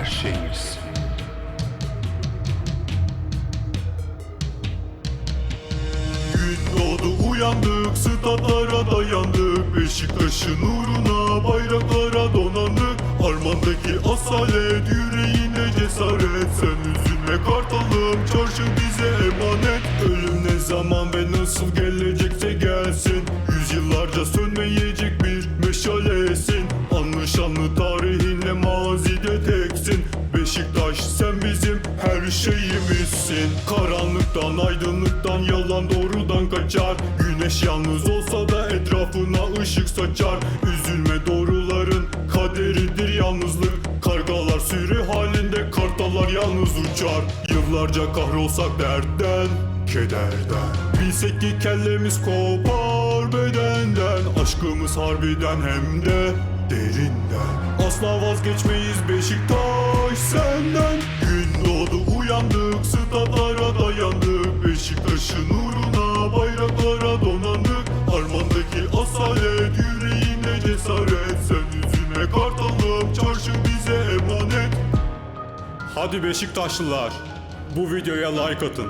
her şeyimiz. Gün doğdu uyandık, statlara dayandık. Beşiktaş'ın uğruna bayraklara donandık. Armandaki asalet, yüreğinde cesaret. Sen üzülme kartalım, çarşı bize emanet. Ölüm ne zaman ve nasıl gelecekse gelsin. Yüzyıllarca sönmeyecek bir meşalesin. Anlı şanlı tarihinle mazide teksin Beşiktaş sen bizim her şeyimizsin. Karanlıktan aydınlıktan yalan doğrudan kaçar. Güneş yalnız olsa da etrafına ışık saçar. Üzülme doğruların kaderidir yalnızlık. Kargalar sürü halinde kartallar yalnız uçar. Yıllarca kahrolsak dertten kederden. Bilsek ki kellemiz kopar bedenden. Aşkımız harbiden hem de derinden. Asla vazgeçmeyiz Beşiktaş statlara dayandık Beşiktaş'ın uğruna bayraklara donandık Armandaki asalet yüreğinde cesaret. Sen üzülme kartalım çarşı bize emanet. Hadi Beşiktaşlılar bu videoya like atın